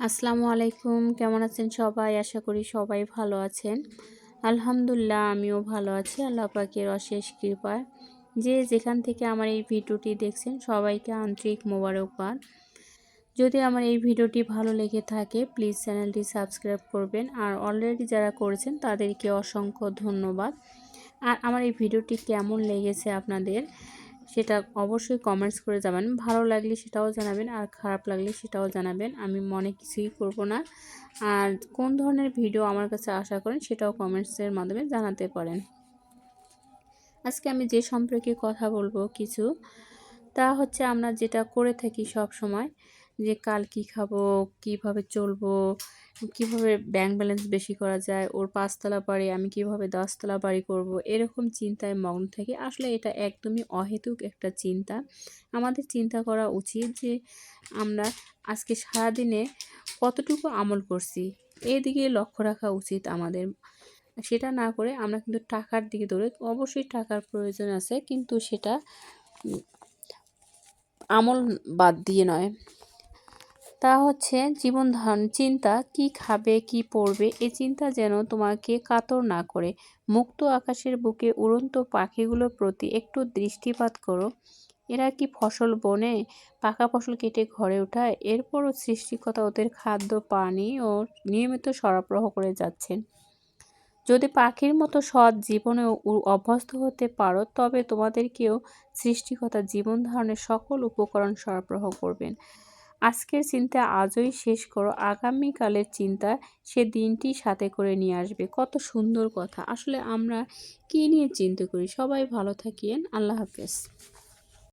আসসালামু আলাইকুম। কেমন আছেন সবাই? আশা করি সবাই ভালো আছেন। আলহামদুলিল্লাহ, আমিও ভালো আছি। আল্লাহ পাকের অশেষ কৃপায়। যে যেখান থেকে আমার এই ভিডিওটি দেখছেন, সবাইকে আন্তরিক মোবারকবাদ। যদি আমার এই ভিডিওটি ভালো লেগে থাকে, প্লিজ চ্যানেলটি সাবস্ক্রাইব করবেন। আর অলরেডি যারা করেছেন, তাদেরকে অসংখ্য ধন্যবাদ। আর আমার এই ভিডিওটি কেমন লেগেছে আপনাদের? সেটা অবশ্যই কমেন্টস করে যাবেন ভালো লাগলে সেটাও জানাবেন আর খারাপ লাগলে সেটাও জানাবেন। আমি মনে কিছুই করব না। আর কোন ধরনের ভিডিও আমার কাছে আশা করেন সেটাও কমেন্টসের মাধ্যমে জানাতে পারেন। আজকে আমি যে সম্পর্কে কথা বলব কিছু, তা হচ্ছে আমরা যেটা করে থাকি সব সময় যে কাল কি খাব, কীভাবে চলবো, কীভাবে ব্যাংক ব্যালেন্স বেশি করা যায়, ওর পাঁচতলা বাড়ি, আমি কীভাবে দশতলা বাড়ি করব, এরকম চিন্তায় মগ্ন থাকি। আসলে এটা একদমই অহেতুক একটা চিন্তা। আমাদের চিন্তা করা উচিত যে আমরা আজকে সারাদিনে কতটুকু আমল করছি এই দিকে লক্ষ্য রাখা উচিত আমাদের। সেটা না করে আমরা কিন্তু টাকার দিকে দৌড়ে, অবশ্যই টাকার প্রয়োজন আছে, কিন্তু সেটা আমল বাদ দিয়ে নয়। তা হচ্ছে জীবন ধারণ, চিন্তা, কি খাবে, কি পড়বে এ চিন্তা যেন তোমাকে কাতর না করে। মুক্ত আকাশের বুকে উড়ন্ত পাখিগুলোর প্রতি একটু দৃষ্টিপাত করো। এরা কি ফসল বনে? পাকা ফসল কেটে ঘরে ওঠায় এরপরও সৃষ্টিকতা ওদের খাদ্য, পানি ও নিয়মিত সরবরাহ করে যাচ্ছেন। যদি পাখির মতো সৎ জীবনে অভ্যস্ত হতে পারো, তবে তোমাদেরকেও সৃষ্টিকতা জীবন ধারণের সকল উপকরণ সরবরাহ করবেন। আজকের চিন্তা আজই শেষ করো। আগামীকালের চিন্তা সে দিনটি সাথে করে নিয়ে আসবে। কত সুন্দর কথা। আসলে আমরা কী নিয়ে চিন্তা করি? সবাই ভালো থাকিয়েন। আল্লাহ হাফেজ।